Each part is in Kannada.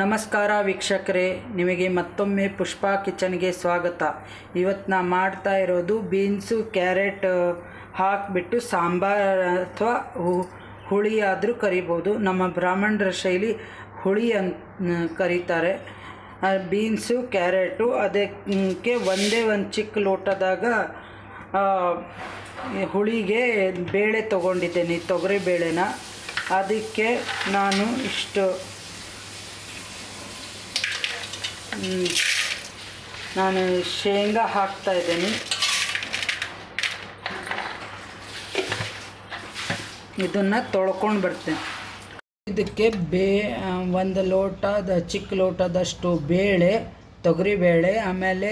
ನಮಸ್ಕಾರ ವೀಕ್ಷಕರೇ, ನಿಮಗೆ ಮತ್ತೊಮ್ಮೆ ಪುಷ್ಪ ಕಿಚನ್ಗೆ ಸ್ವಾಗತ. ಇವತ್ತು ನಾ ಮಾಡ್ತಾ ಇರೋದು ಬೀನ್ಸು, ಕ್ಯಾರೆಟ್ ಹಾಕಿಬಿಟ್ಟು ಸಾಂಬಾರ್ ಅಥವಾ ಹುಳಿ ಆದರೂ ಕರಿಬೋದು. ನಮ್ಮ ಬ್ರಾಹ್ಮಣರ ಶೈಲಿ ಹುಳಿ ಅಂತ ಕರೀತಾರೆ. ಬೀನ್ಸು, ಕ್ಯಾರೆಟು, ಅದಕ್ಕೆ ಒಂದೇ ಒಂದು ಚಿಕ್ಕ ಲೋಟದಾಗ ಹುಳಿಗೆ ಬೇಳೆ ತೊಗೊಂಡಿದ್ದೇನೆ ತೊಗರಿ ಬೇಳೆನ ಅದಕ್ಕೆ ನಾನು ಇಷ್ಟು ನಾನು ಶೇಂಗಾ ಹಾಕ್ತಾ ಇದ್ದೀನಿ. ಇದನ್ನು ತೊಳ್ಕೊಂಡು ಬರ್ತೇನೆ. ಇದಕ್ಕೆ ಬೇ ಒಂದು ಲೋಟದ, ಚಿಕ್ಕ ಲೋಟದಷ್ಟು ಬೇಳೆ ತೊಗರಿಬೇಳೆ ಆಮೇಲೆ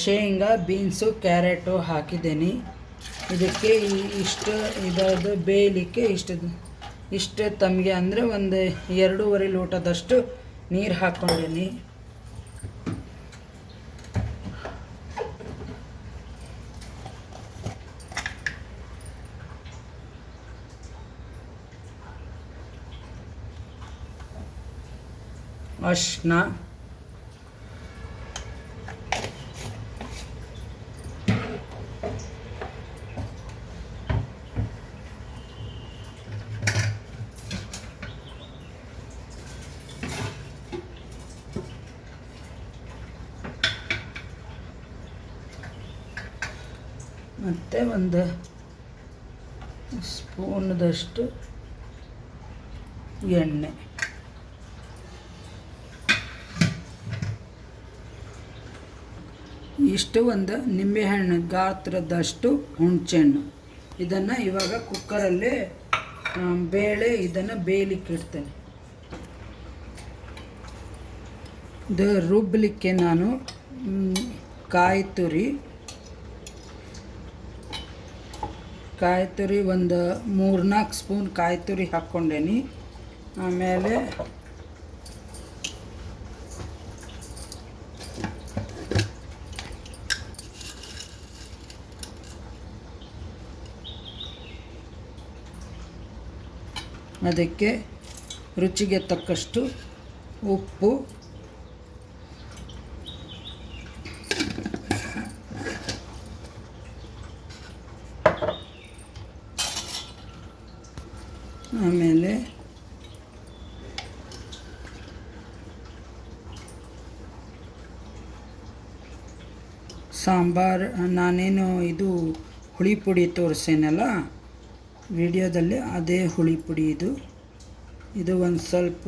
ಶೇಂಗಾ, ಬೀನ್ಸು, ಕ್ಯಾರೆಟು ಹಾಕಿದ್ದೀನಿ. ಇದಕ್ಕೆ ಇಷ್ಟು ಇದಾದ ಬೇಯಲಿಕ್ಕೆ ಇಷ್ಟು ಇಷ್ಟು ತಮಗೆ ಅಂದರೆ ಒಂದು ಎರಡೂವರೆ ಲೋಟದಷ್ಟು ನೀರು ಹಾಕ್ಕೊಂಡೀನಿ ಅರ್ಶಿನ ಮತ್ತು ಒಂದು ಸ್ಪೂನ್ದಷ್ಟು ಎಣ್ಣೆ. ಇಷ್ಟು ಒಂದು ನಿಂಬೆಹಣ್ಣು ಗಾತ್ರದಷ್ಟು ಹುಣಸೆಹಣ್ಣು. ಇದನ್ನು ಇವಾಗ ಕುಕ್ಕರಲ್ಲಿ ಬೇಳೆ ಇದನ್ನು ಬೇಯಲಿಕ್ಕೆ ಇಡ್ತೇನೆ. ಇದು ರುಬ್ಬಲಿಕ್ಕೆ ನಾನು ಕಾಯಿ ತುರಿ ಕಾಯಿ ತುರಿ ಒಂದು ಮೂರ್ನಾಲ್ಕು ಸ್ಪೂನ್ ಕಾಯಿ ತುರಿ ಹಾಕ್ಕೊಂಡೇನಿ. ಆಮೇಲೆ ಅದಕ್ಕೆ ರುಚಿಗೆ ತಕ್ಕಷ್ಟು ಉಪ್ಪು ಆಮೇಲೆ ಸಾಂಬಾರು ನಾನೇನು ಇದು ಹುಳಿ ಪುಡಿ ತೋರಿಸೇನಲ್ಲ, ವಿಡಿಯೋದಲ್ಲಿ ಅದೇ ಹುಳಿ ಪುಡಿ ಇದು. ಇದು ಒಂದು ಸ್ವಲ್ಪ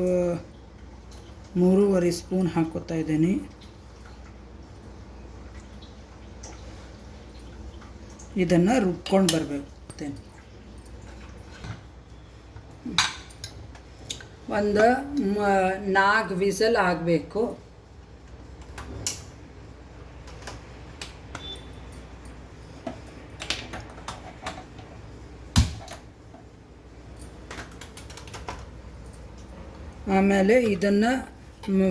ಮೂರುವರೆ ಸ್ಪೂನ್ ಹಾಕೋತಾ ಇದ್ದೀನಿ. ಇದನ್ನು ರುಬ್ಕೊಂಡು ಬರಬೇಕು ಒಂದು ನಾಲ್ಕು ವಿಸಲ್ ಆಗಬೇಕು. ಆಮೇಲೆ ಇದನ್ನು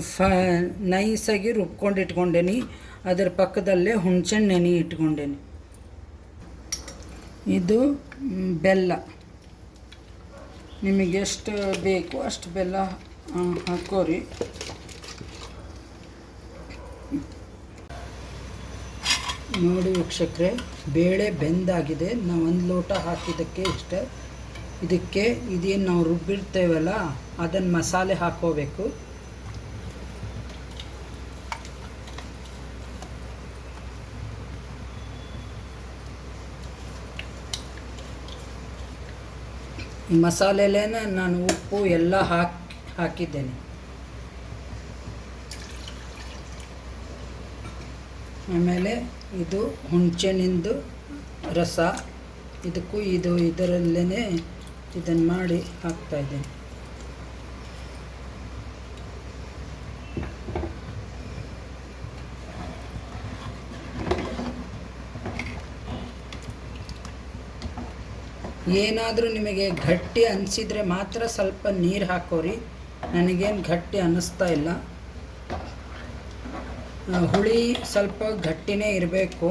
ಫ, ನೈಸಾಗಿ ರುಬ್ಕೊಂಡು ಇಟ್ಕೊಂಡೇನಿ. ಅದರ ಪಕ್ಕದಲ್ಲೇ ಹುಣ್ಸೆಣ್ಣೆ ನೆನೆ ಇಟ್ಕೊಂಡೇನಿ. ಇದು ಬೆಲ್ಲ. ನಿಮಗೆ ಎಷ್ಟು ಬೇಕು ಅಷ್ಟು ಬೆಲ್ಲ ಹಾಕೋರಿ ನೋಡಿ ವೀಕ್ಷಕರೇ, ಬೇಳೆ ಬೆಂದಾಗಿದೆ. ನಾವು ಒಂದು ಲೋಟ ಹಾಕಿದ್ದಕ್ಕೆ ಇಷ್ಟೇ. ಇದಕ್ಕೆ ಇದೇನು ನಾವು ರುಬ್ಬಿರ್ತೇವಲ್ಲ ಅದನ್ನು ಮಸಾಲೆ ಹಾಕೋಬೇಕು ಈ ಮಸಾಲೆಲೇನೆ ನಾನು ಉಪ್ಪು ಎಲ್ಲ ಹಾಕಿ, ಹಾಕಿದ್ದೇನೆ. ಆಮೇಲೆ ಇದು ಹುಣಸೆಹಣ್ಣಿಂದು ರಸ. ಇದಕ್ಕೂ ಇದು ಇದರಲ್ಲೇ ಇದನ್ನು ಮಾಡಿ ಹಾಕ್ತಾಯಿದ್ದೇನೆ ಏನಾದರೂ ನಿಮಗೆ ಗಟ್ಟಿ ಅನಿಸಿದರೆ ಮಾತ್ರ ಸ್ವಲ್ಪ ನೀರು ಹಾಕೋರಿ. ನನಗೇನು ಗಟ್ಟಿ ಅನ್ನಿಸ್ತಾ ಇಲ್ಲ. ಹುಳಿ ಸ್ವಲ್ಪ ಗಟ್ಟಿನೇ ಇರಬೇಕು.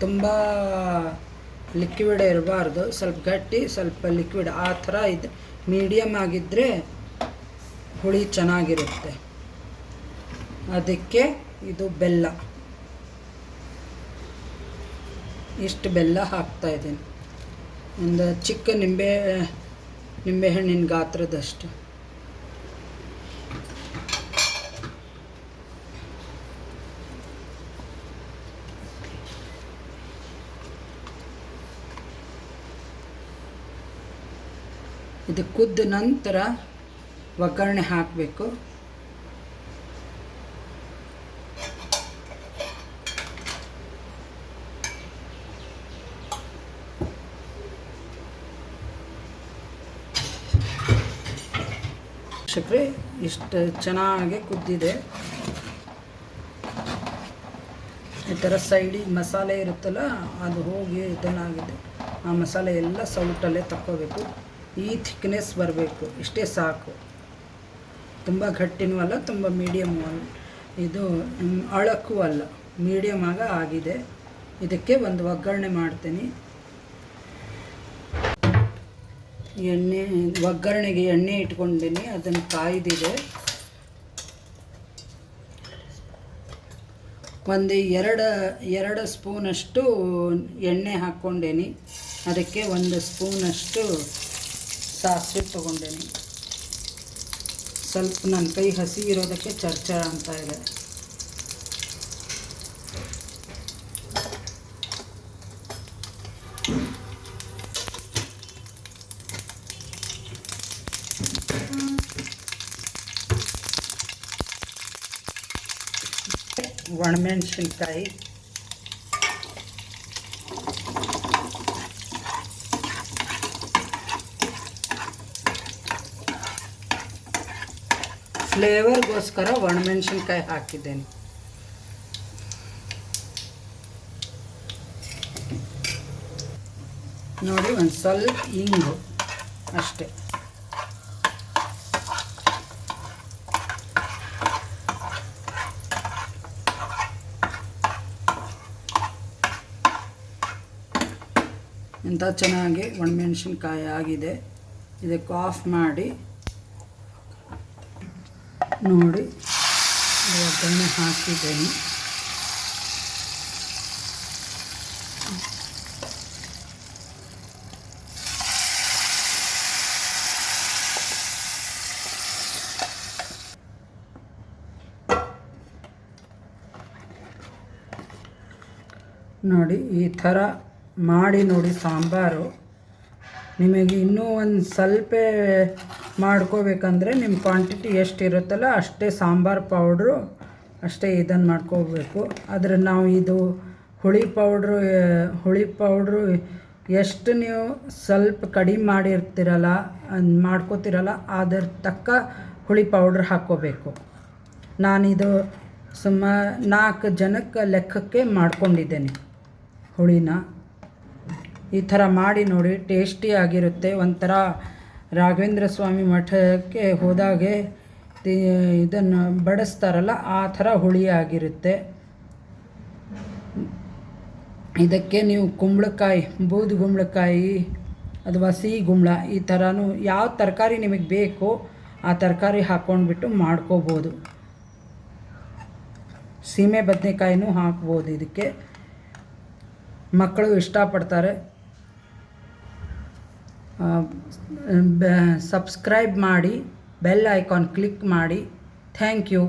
ತುಂಬ ಲಿಕ್ವಿಡ್ ಇರಬಾರ್ದು. ಸ್ವಲ್ಪ ಗಟ್ಟಿ, ಸ್ವಲ್ಪ ಲಿಕ್ವಿಡ್ ಆ ಥರ ಇದು ಮೀಡಿಯಮ್ ಆಗಿದ್ದರೆ ಹುಳಿ ಚೆನ್ನಾಗಿರುತ್ತೆ. ಅದಕ್ಕೆ ಇದು ಬೆಲ್ಲ. ಇಷ್ಟು ಬೆಲ್ಲ ಹಾಕ್ತಾ ಇದ್ದೀನಿ. ಒಂದು ಚಿಕ್ಕ ನಿಂಬೆ ನಿಂಬೆಹಣ್ಣಿನ ಗಾತ್ರದಷ್ಟು. ಇದು ಕುದ್ದ ನಂತರ ಒಗ್ಗರಣೆ ಹಾಕಬೇಕು. ಸಕ್ಕರೆ ಇಷ್ಟು ಚೆನ್ನಾಗಿ ಕುದ್ದಿದೆ. ಈ ಥರ ಸೈಡಿಗೆ ಮಸಾಲೆ ಇರುತ್ತಲ್ಲ, ಅದು ಹೋಗಿ ಇದನ್ನಾಗಿದೆ ಆ ಮಸಾಲೆ ಎಲ್ಲ ಸೌಟಲ್ಲೇ ತಕ್ಕೋಬೇಕು. ಈ ಥಿಕ್ನೆಸ್ ಬರಬೇಕು, ಇಷ್ಟೇ ಸಾಕು. ತುಂಬ ಗಟ್ಟಿನೂ ಅಲ್ಲ, ತುಂಬ ಮೀಡಿಯಮ್ಮು ಅಲ್ಲ. ಇದು ಅಳಕ್ಕೂ ಅಲ್ಲ ಮೀಡಿಯಮ್ ಆಗ ಆಗಿದೆ. ಇದಕ್ಕೆ ಒಂದು ಒಗ್ಗರಣೆ ಮಾಡ್ತೀನಿ. ಎಣ್ಣೆ, ಒಗ್ಗರಣೆಗೆ ಎಣ್ಣೆ ಇಟ್ಕೊಂಡಿನಿ, ಅದನ್ನು ಕಾಯ್ದಿದೆ. ಒಂದು ಎರಡು ಎರಡು ಸ್ಪೂನಷ್ಟು ಎಣ್ಣೆ ಹಾಕ್ಕೊಂಡೇನಿ. ಅದಕ್ಕೆ ಒಂದು ಸ್ಪೂನಷ್ಟು ಸಾಸಿವೆ ತೊಗೊಂಡೇನಿ. ಸ್ವಲ್ಪ ನನ್ನ ಕೈ ಹಸಿ ಇರೋದಕ್ಕೆ ಚರ್ಚರ ಅಂತ ಇದೆ. ಒಣಮೆಣಸಿನ್ಕಾಯಿ. ಫ್ಲೇವರ್ಗೋಸ್ಕರ ಒಣಮೆಣಸಿನ್ಕಾಯಿ ಹಾಕಿದ್ದೇನೆ. ನೋಡಿ ಒಂದು ಸ್ವಲ್ಪ ಇಂಗು ಅಷ್ಟೇ. ಇಂಥ ಚೆನ್ನಾಗಿ ಒಣಮೆಣಸಿನ್ಕಾಯಿ ಆಗಿದೆ. ಇದಕ್ಕೆ ಆಫ್ ಮಾಡಿ ನೋಡಿ. ಒಗ್ಗರಣೆ ಹಾಕಿದ್ದೇನೆ. ನೋಡಿ ಈ ಥರ ಮಾಡಿ ನೋಡಿ ಸಾಂಬಾರು. ನಿಮಗೆ ಇನ್ನೂ ಒಂದು ಸ್ವಲ್ಪ ಮಾಡ್ಕೋಬೇಕಂದ್ರೆ ನಿಮ್ಮ ಕ್ವಾಂಟಿಟಿ ಎಷ್ಟಿರುತ್ತಲ್ಲ ಅಷ್ಟೇ ಸಾಂಬಾರು ಪೌಡ್ರು ಅಷ್ಟೇ ಇದನ್ನು ಮಾಡ್ಕೋಬೇಕು. ಆದರೆ ನಾವು ಇದು ಹುಳಿ ಪೌಡ್ರು ಹುಳಿ ಪೌಡ್ರು ಎಷ್ಟು ನೀವು ಸ್ವಲ್ಪ ಕಡಿಮೆ ಮಾಡಿರ್ತೀರಲ್ಲ ಮಾಡ್ಕೋತಿರಲ್ಲ, ಅದರ ತಕ್ಕ ಹುಳಿ ಪೌಡ್ರ್ ಹಾಕ್ಕೋಬೇಕು. ನಾನಿದು ಸುಮ್ಮ ನಾಲ್ಕು ಜನಕ್ಕೆ ಲೆಕ್ಕಕ್ಕೆ ಮಾಡ್ಕೊಂಡಿದ್ದೇನೆ ಹುಳಿನ. ಈ ಥರ ಮಾಡಿ ನೋಡಿ, ಟೇಸ್ಟಿ ಆಗಿರುತ್ತೆ. ಒಂಥರ ರಾಘವೇಂದ್ರ ಸ್ವಾಮಿ ಮಠಕ್ಕೆ ಹೋದಾಗೆ ಇದನ್ನು ಬಡಿಸ್ತಾರಲ್ಲ, ಆ ಥರ ಹುಳಿ ಆಗಿರುತ್ತೆ. ಇದಕ್ಕೆ ನೀವು ಕುಂಬಳಕಾಯಿ, ಬೂದು ಕುಂಬಳಕಾಯಿ ಅಥವಾ ಸಿಹಿ ಗುಂಬಳ ಈ ಥರನೂ ಯಾವ ತರಕಾರಿ ನಿಮಗೆ ಬೇಕೋ ಆ ತರಕಾರಿ ಹಾಕ್ಕೊಂಡ್ಬಿಟ್ಟು ಮಾಡ್ಕೋಬೋದು. ಸೀಮೆ ಬದನೆಕಾಯಿನೂ ಹಾಕ್ಬೋದು ಇದಕ್ಕೆ. ಮಕ್ಕಳು ಇಷ್ಟಪಡ್ತಾರೆ. ಸಬ್ಸ್ಕ್ರೈಬ್ ಮಾಡಿ ಬೆಲ್ ಐಕಾನ್ ಕ್ಲಿಕ್ ಮಾಡಿ. Thank you.